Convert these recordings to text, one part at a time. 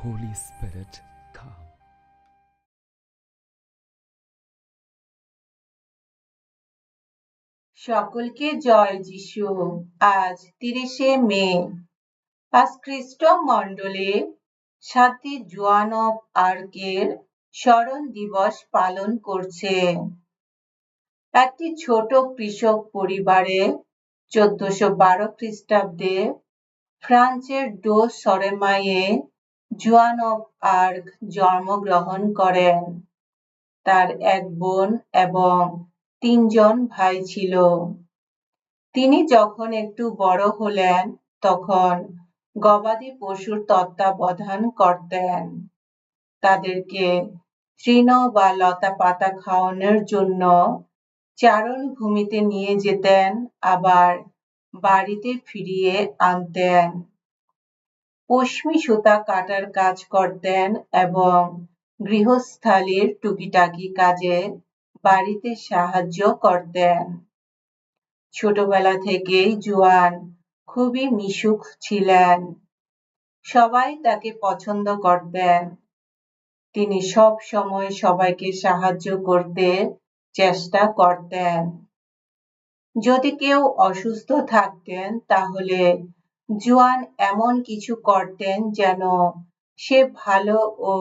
Holy Spirit, come. সকলকে জয় যিশু। আজ তিরিশে মে। আজ খ্রিস্ট মণ্ডলে সাতই জোয়ান অফ আর্কের স্মরণ দিবস পালন করছে। একটি ছোট কৃষক পরিবারে চোদ্দশো বারো খ্রিস্টাব্দে ফ্রান্সের ডো সরেমাইয়ে জোয়ান অফ আর্ক জন্মগ্রহণ করেন। তার এক বোন এবং তিনজন ভাই ছিল। তিনি যখন একটু বড় হলেন, তখন গবাদি পশুর তত্ত্বাবধান করতেন। তাদেরকে তৃণ বা লতা পাতা খাওয়ানোর জন্য চারণ ভূমিতে নিয়ে যেতেন, আবার বাড়িতে ফিরিয়ে আনতেন। পশমি সুতা কাটার কাজ করতেন এবং গৃহস্থালির টুকিটাকি কাজে বাড়িতে সাহায্য করতেন। ছোটবেলা থেকেই জোয়ান খুবই মিশুক ছিলেন। সবাই তাকে পছন্দ করতেন। তিনি সব সময় সবাইকে সাহায্য করতে চেষ্টা করতেন। যদি কেউ অসুস্থ থাকতেন তাহলে জোয়ান এমন কিছু করতেন যেন সে ভালো ও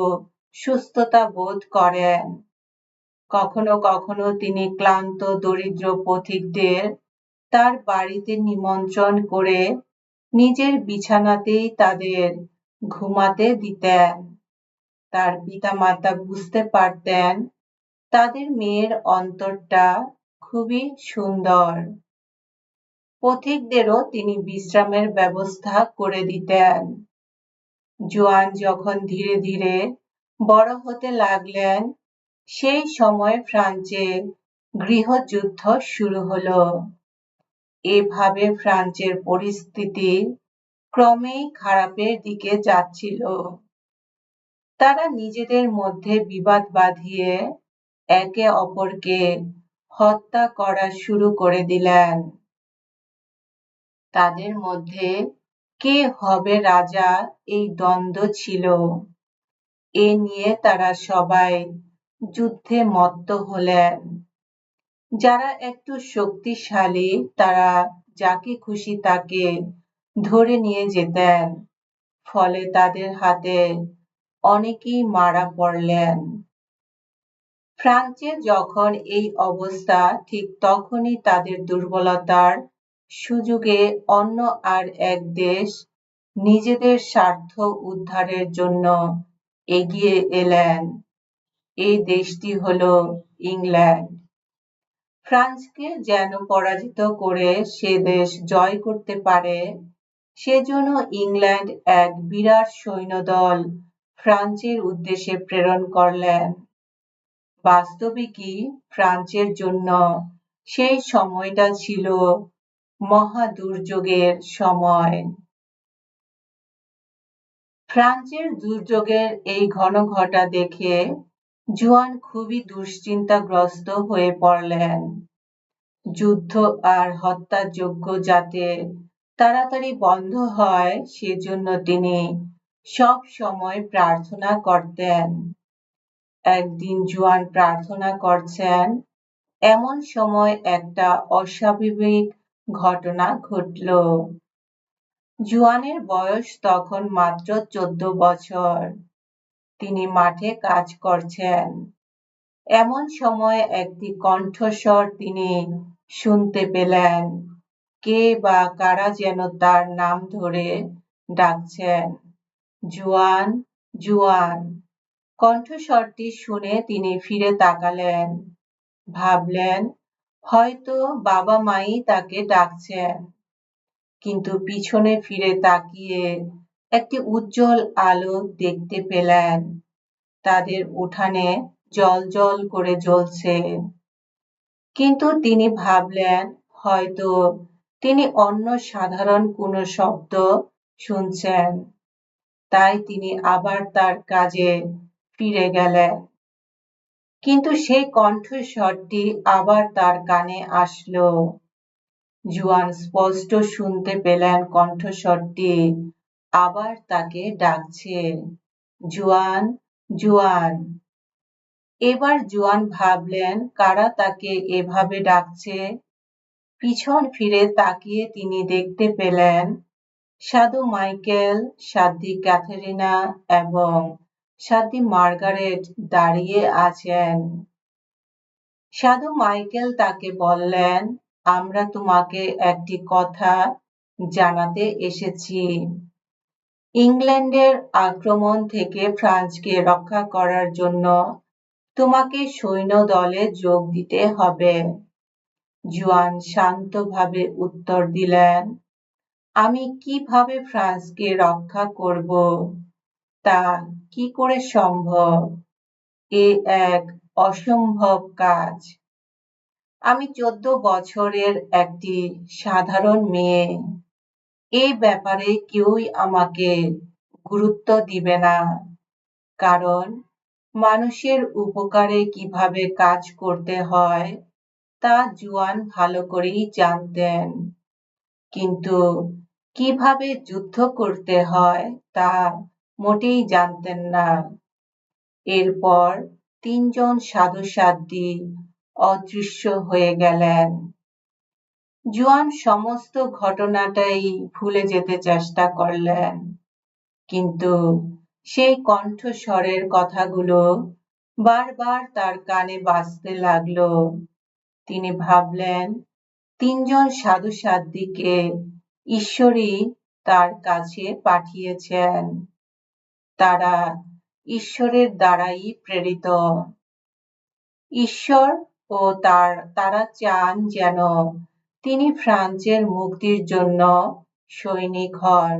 সুস্থতা বোধ করেন। কখনো কখনো তিনি ক্লান্ত, দরিদ্র পথিকদের তার বাড়িতে নিমন্ত্রণ করে নিজের বিছানাতেই তাদের ঘুমাতে দিতেন। তার পিতামাতা বুঝতে পারতেন তাদের মেয়ের অন্তরটা খুবই সুন্দর। পথিকদেরও তিনি বিশ্রামের ব্যবস্থা করে দিতেন। জোয়ান যখন ধীরে ধীরে বড় হতে লাগলেন, সেই সময় ফ্রান্সে গৃহযুদ্ধ শুরু হলো। এভাবে ফ্রান্সের পরিস্থিতি ক্রমেই খারাপের দিকে যাচ্ছিল। তারা নিজেদের মধ্যে বিবাদ বাঁধিয়ে একে অপরকে হত্যা করা শুরু করে দিলেন। তাদের মধ্যে কে হবে রাজা? এই দ্বন্দ্ব ছিল। এ নিয়ে তারা সবাই যুদ্ধে মত্ত হলেন। যারা একটু শক্তিশালী, তারা যাকে খুশি তাকে ধরে নিয়ে যেতেন। ফলে তাদের হাতে অনেকেই মারা পড়লেন। ফ্রান্সে যখন এই অবস্থা, ঠিক তখনই তাদের দুর্বলতার সুযোগে অন্য আর এক দেশ নিজেদের স্বার্থ উদ্ধারের জন্য এগিয়ে এলেন। এই দেশটি হল ইংল্যান্ড। ফ্রান্সকে যেন পরাজিত করে সে দেশ জয় করতে পারে, সেজন্য ইংল্যান্ড এক বিরাট সৈন্যদল ফ্রান্সের উদ্দেশ্যে প্রেরণ করলেন। বাস্তবিকই ফ্রান্সের জন্য সেই সময়টা ছিল মহা দুর্যোগের সময়। ফ্রান্সের দুর্যোগের এই ঘন ঘটা দেখে জুয়ান খুবই দুশ্চিন্তাগ্রস্ত হয়ে পড়লেন। যুদ্ধ আর হত্যাযোগ্য যাতে তাড়াতাড়ি বন্ধ হয়, সেজন্য তিনি সব সময় প্রার্থনা করতেন। একদিন জুয়ান প্রার্থনা করছেন, এমন সময় একটা অস্বাভাবিক ঘটনা ঘটল। জুয়ানের বয়স তখন মাত্র চোদ্দ বছর। তিনি মাঠে কাজ করছেন। এমন সময় একটি কণ্ঠস্বর তিনি শুনতে পেলেন। কে বা কারা যেন তার নাম ধরে ডাকছেন। জুয়ান জুয়ান। কণ্ঠস্বরটি শুনে তিনি ফিরে তাকালেন। ভাবলেন হয়তো বাবা মাই তাকে ডাকছেন, কিন্তু পিছনে ফিরে তাকিয়ে একটি উজ্জ্বল আলো দেখতে পেলেন। তাদের উঠানে জল জল করে জ্বলছে। কিন্তু তিনি ভাবলেন, হয়তো তিনি অন্য সাধারণ কোনো শব্দ শুনছেন। তাই তিনি আবার তার কাজে ফিরে গেলেন। কিন্তু সেই কণ্ঠস্বরটি আবার তার কানে আসলো। জুয়ান স্পষ্ট শুনতে পেলেন কণ্ঠস্বরটি। আবার তাকে ডাকছে, জুয়ান জুয়ান। এবার জুয়ান ভাবলেন, কারা তাকে এভাবে ডাকছে? পিছন ফিরে তাকিয়ে তিনি দেখতে পেলেন সাধু মাইকেল, সাধ্বী ক্যাথেরিনা এবং সাধ্বী মার্গারেট দাঁড়িয়ে আছেন। সাধু মাইকেল তাকে বললেন, আমরা তোমাকে একটি কথা জানাতে এসেছি। ইংল্যান্ডের আক্রমণ থেকে ফ্রান্সকে রক্ষা করার জন্য তোমাকে সৈন্য দলে যোগ দিতে হবে। জুয়ান শান্তভাবে উত্তর দিলেন, আমি কীভাবে ফ্রান্সকে রক্ষা করব? তা কি করে সম্ভব? এ এক অসম্ভব কাজ। আমি চোদ্দ বছরের একটি সাধারণ মেয়ে। এই ব্যাপারে কেউই আমাকে গুরুত্ব দিবে না। কারণ মানুষের উপকারে কীভাবে কাজ করতে হয়, তা জুয়ান ভালো করেই জানতেন। কিন্তু কীভাবে যুদ্ধ করতে হয়, তা মোটেই জানতেন না। এরপর তিনজন সাধু সাধ্বী অদৃশ্য হয়ে গেলেন। জুয়ান সমস্ত ঘটনাটাই ভুলে যেতে চেষ্টা করলেন। কিন্তু সেই কণ্ঠস্বরের কথাগুলো বারবার তার কানে বাজতে লাগল। তিনি ভাবলেন, তিনজন সাধু সাধ্বীকে ঈশ্বরই তার কাছে পাঠিয়েছেন। তারা ঈশ্বরের দ্বারাই প্রেরিত। ঈশ্বর ও তার, তারা চান যেন তিনি ফ্রান্সের মুক্তির জন্য সৈনিক হন।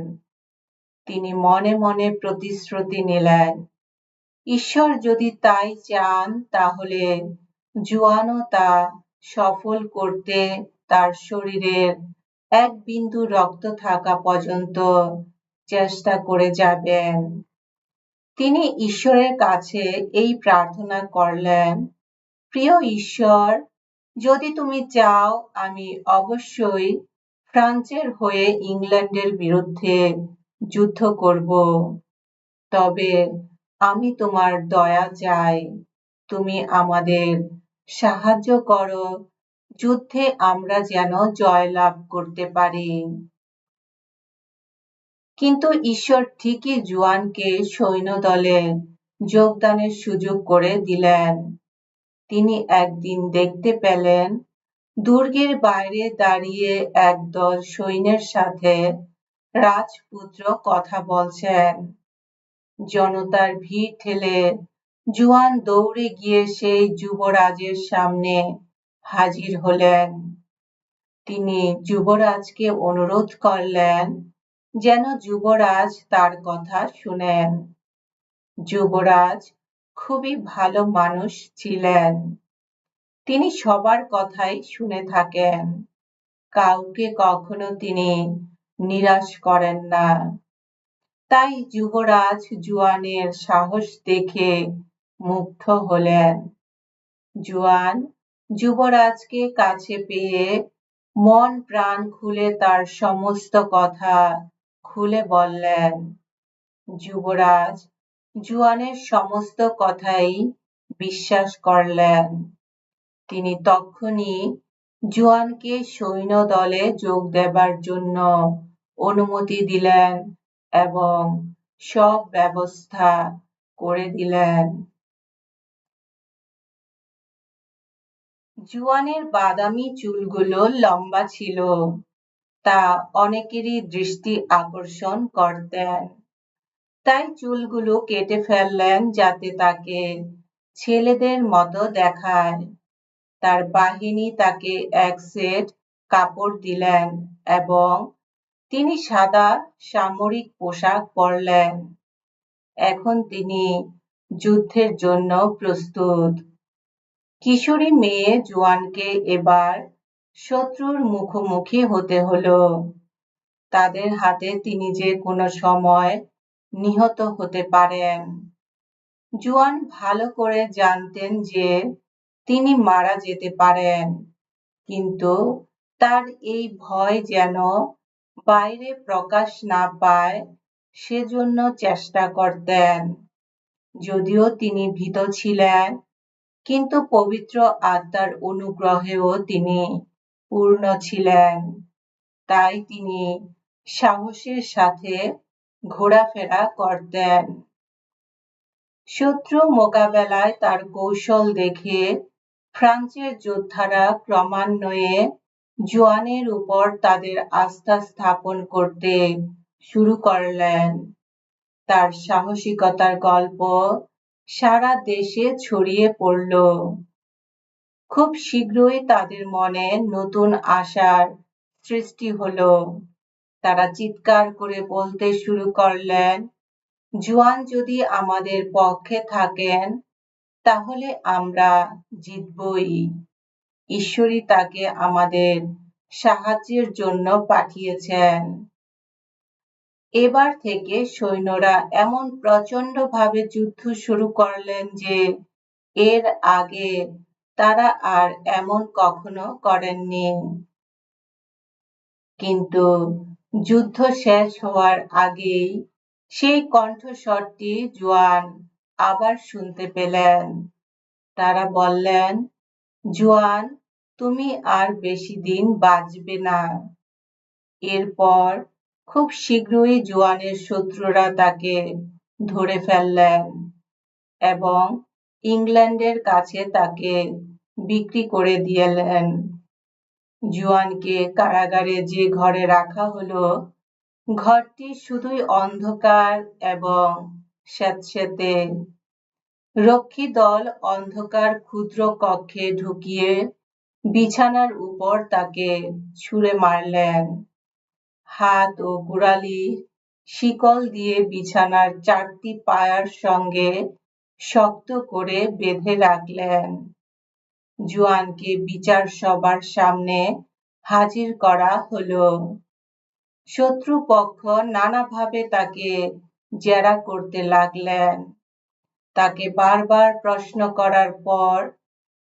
তিনি মনে মনে প্রতিশ্রুতি নিলেন, ঈশ্বর যদি তাই চান, তাহলে জুয়ানো তা সফল করতে তার শরীরের এক বিন্দু রক্ত থাকা পর্যন্ত চেষ্টা করে যাবেন। তিনি ঈশ্বরের কাছে এই প্রার্থনা করলেন, প্রিয় ঈশ্বর, যদি তুমি চাও আমি অবশ্যই ফ্রান্সের হয়ে ইংল্যান্ডের বিরুদ্ধে যুদ্ধ করব, তবে আমি তোমার দয়া চাই। তুমি আমাদের সাহায্য করো, যুদ্ধে আমরা যেন জয়লাভ করতে পারি। কিন্তু ঈশ্বর ঠিকই জুয়ানকে সৈন্যদলে যোগদানের সুযোগ করে দিলেন। তিনি একদিন দেখতে পেলেন, দুর্গের বাইরে দাঁড়িয়ে একদল সৈন্যের সাথে রাজপুত্র কথা বলছেন। জনতার ভিড় ঠেলে জুয়ান দৌড়ে গিয়ে সেই যুবরাজের সামনে হাজির হলেন। তিনি যুবরাজকে অনুরোধ করলেন যেন যুবরাজ তার কথা শুনেন। যুবরাজ খুবই ভালো মানুষ ছিলেন। তিনি সবার কথাই শুনে থাকেন। কাউকে কখনো তিনি নিরাশ করেন না। তাই যুবরাজ জুয়ানের সাহস দেখে মুগ্ধ হলেন। জুয়ান যুবরাজকে কাছে পেয়ে মন প্রাণ খুলে তার সমস্ত কথা খুলে বললেন, যুবরাজ, জুয়ানের সমস্ত কথাই বিশ্বাস করলেন। তিনি তক্ষুনি জুয়ানকে সৈন্য দলে যোগ দেবার জন্য অনুমতি দিলেন এবং সব ব্যবস্থা করে দিলেন। জুয়ানের বাদামি চুলগুলো লম্বা ছিল। তা অনেকেরই দৃষ্টি আকর্ষণ করতেন। তাই চুলগুলো কেটে ফেললেন যাতে তাকে ছেলেদের মতো দেখায়। তার বাহিনী তাকে এক সেট কাপড় দিলেন এবং তিনি সাদা সামরিক পোশাক পরলেন। এখন তিনি যুদ্ধের জন্য প্রস্তুত। কিশোরী মেয়ে জোয়ানকে এবার শত্রুর মুখোমুখি হতে হলো। তাদের হাতে তিনি যে কোনো সময় নিহত হতে পারেন। জুয়ান ভালো করে জানতেন যে তিনি মারা যেতে পারেন, কিন্তু তার এই ভয় যেন বাইরে প্রকাশ না পায়, সেজন্য চেষ্টা করতেন। যদিও তিনি ভীত ছিলেন, কিন্তু পবিত্র আত্মার অনুগ্রহেও তিনি পূর্ণ ছিলেন। তাই তিনি সাহসের সাথে ঘোরাফেরা করতেন। শত্রু মোকাবেলায় তার কৌশল দেখে ফ্রান্সের যোদ্ধারা ক্রমান্বয়ে জোয়ানের উপর তাদের আস্থা স্থাপন করতে শুরু করলেন। তার সাহসিকতার গল্প সারা দেশে ছড়িয়ে পড়ল। খুব শীঘ্রই তাদের মনে নতুন আশার সৃষ্টি হলো। তারা চিৎকার করে বলতে শুরু করলেন, জোয়ান যদি আমাদের পক্ষে থাকেন, তাহলে আমরা জিতবই। ঈশ্বরই তাকে আমাদের সাহায্যের জন্য পাঠিয়েছেন। এবার থেকে সৈন্যরা এমন প্রচণ্ড ভাবে যুদ্ধ শুরু করলেন যে, এর আগে তারা আর এমন কখনো করেননি। কিন্তু যুদ্ধ শেষ হওয়ার আগেই সেই কণ্ঠস্বরটি জোয়ান আবার শুনতে পেলেন। তারা বললেন, জোয়ান, তুমি আর বেশি দিন বাঁচবে না। এরপর খুব শীঘ্রই জোয়ানের শত্রুরা তাকে ধরে ফেললেন এবং ইংল্যান্ডের কাছে তাকে বিক্রি করে দিয়েলেন। জুয়ানকে কারাগারে যে ঘরে রাখা হলো, ঘরটি শুধুই অন্ধকার এবং স্যাঁতস্যাঁতে। রক্ষী দল অন্ধকার ক্ষুদ্র কক্ষে ঢুকিয়ে বিছানার উপর তাকে ছুঁড়ে মারলেন। হাত ও গোড়ালি শিকল দিয়ে বিছানার চারটি পায়ার সঙ্গে শক্ত করে বেঁধে রাখলেন। জুয়ানকে বিচার সবার সামনে হাজির করা হলো। শত্রুপক্ষ নানাভাবে তাকে জেরা করতে লাগলেন। তাকে বারবার প্রশ্ন করার পর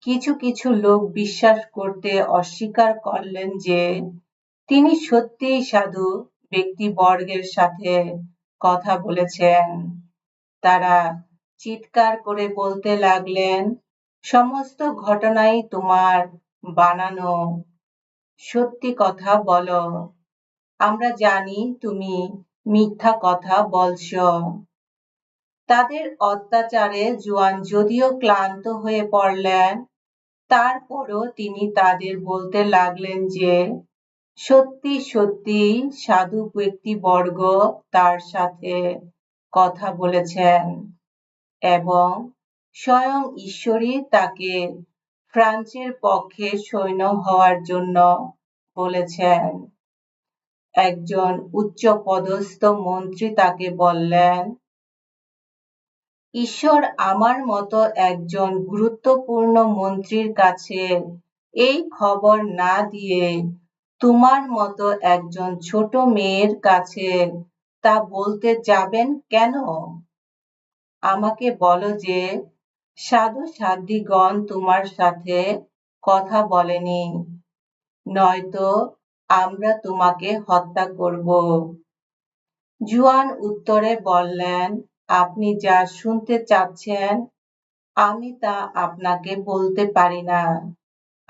কিছু কিছু লোক বিশ্বাস করতে অস্বীকার করলেন যে তিনি সত্যিই সাধু ব্যক্তিবর্গের সাথে কথা বলেছেন। তারা চিৎকার করে বলতে লাগলেন সমস্ত ঘটনাই তোমার বানানো। সত্যি কথা বলো। আমরা জানি তুমি মিথ্যা কথা বলছ। তাদের অত্যাচারে জোয়ান যদিও ক্লান্ত হয়ে পড়লেন, তারপরও তিনি তাদের বলতে লাগলেন যে, সত্যি সত্যি সাধু ব্যক্তিবর্গ তার সাথে কথা বলেছেন এবং স্বয়ং ঈশ্বরই তাকে ফ্রান্সের পক্ষে সৈন্য হওয়ার জন্য বলেছেন। একজন উচ্চপদস্থ মন্ত্রী তাকে বললেন, ঈশ্বর আমার মতো একজন গুরুত্বপূর্ণ মন্ত্রীর কাছে এই খবর না দিয়ে তোমার মতো একজন ছোট মেয়ের কাছে তা বলতে যাবেন কেন? আমাকে বলো যে সাধু সাধ্যিগণ তোমার সাথে কথা বলেনি। নয়তো আমরা তোমাকে হত্যা করব। জুয়ান উত্তরে বললেন, আপনি যা শুনতে চাচ্ছেন, আমি তা আপনাকে বলতে পারি না।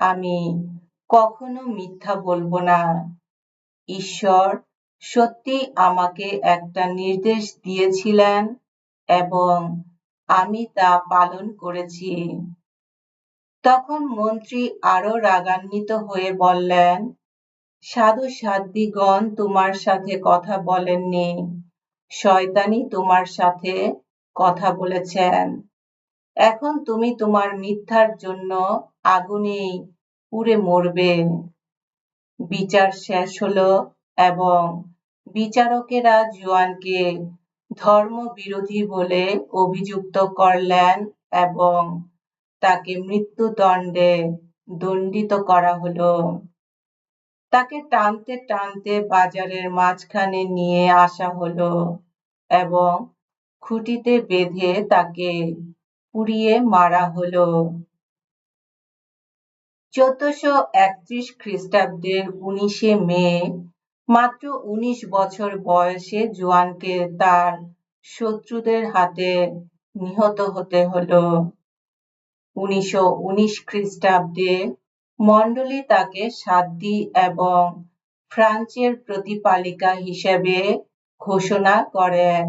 আমি কখনো মিথ্যা বলব না। ঈশ্বর সত্যি আমাকে একটা নির্দেশ দিয়েছিলেন এবং আমি তা পালন করেছি। তখন মন্ত্রী আরও রাগান্বিত হয়ে বললেন, সাধু সাধ্বীগণ তোমার সাথে কথা বলেননি শয়তানি তোমার সাথে কথা বলেছেন। এখন তুমি তোমার মিথ্যার জন্য আগুনেই পুড়ে মরবে। বিচার শেষ হলো এবং বিচারকেরা জুয়ানকে ধর্ম বিরোধী বলে অভিযুক্ত করলেন এবং তাকে মৃত্যুদণ্ডে দণ্ডিত করা হলো। তাকে টানতে টানতে বাজারের মাঝখানে নিয়ে আসা হলো এবং খুঁটিতে বেঁধে তাকে পুড়িয়ে মারা হলো। চোদ্দশো একত্রিশ খ্রিস্টাব্দের উনিশে মে মাত্র উনিশ বছর বয়সে জোয়ানকে তার শত্রুদের হাতে নিহত হতে হলো। উনিশশো উনিশ খ্রিস্টাব্দে মন্ডলী তাকে সাধ্বী এবং ফ্রান্সের প্রতিপালিকা হিসেবে ঘোষণা করেন।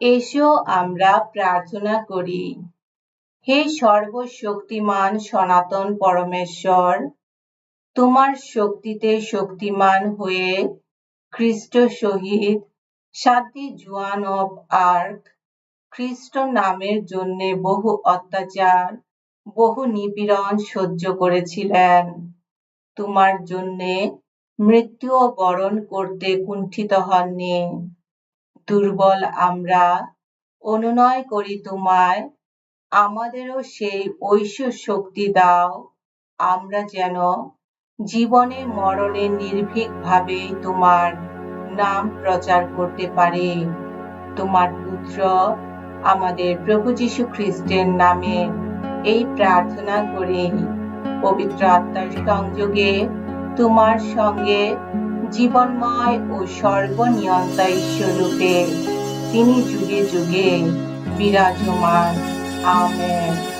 এসো আমরা প্রার্থনা করি, হে সর্বশক্তিমান সনাতন পরমেশ্বর তোমার শক্তিতে শক্তিমান হয়ে খ্রিস্ট শহীদ সাতটি জুয়ান অফ আর্ক খ্রিস্ট নামের জন্য বহু অত্যাচার, বহু নিপীড়ন সহ্য করেছিলেন। তোমার জন্যে মৃত্যুও বরণ করতে কুণ্ঠিত হননি। দুর্বল আমরা অনুনয় করি তোমায়, আমাদেরও সেই ঐশ্য শক্তি দাও, আমরা যেন জীবনে মরণে নির্ভীকভাবে তোমার নাম প্রচার করতে পারি। তোমার পুত্র আমাদের প্রভু যীশু খ্রিস্টের নামে এই প্রার্থনা করি, পবিত্র আত্মার সংযোগে তোমার সঙ্গে জীবনময় ও সর্বনিয়ন্তা ঈশ্বরূপে তিনি যুগে যুগে বিরাজমান। আমেন।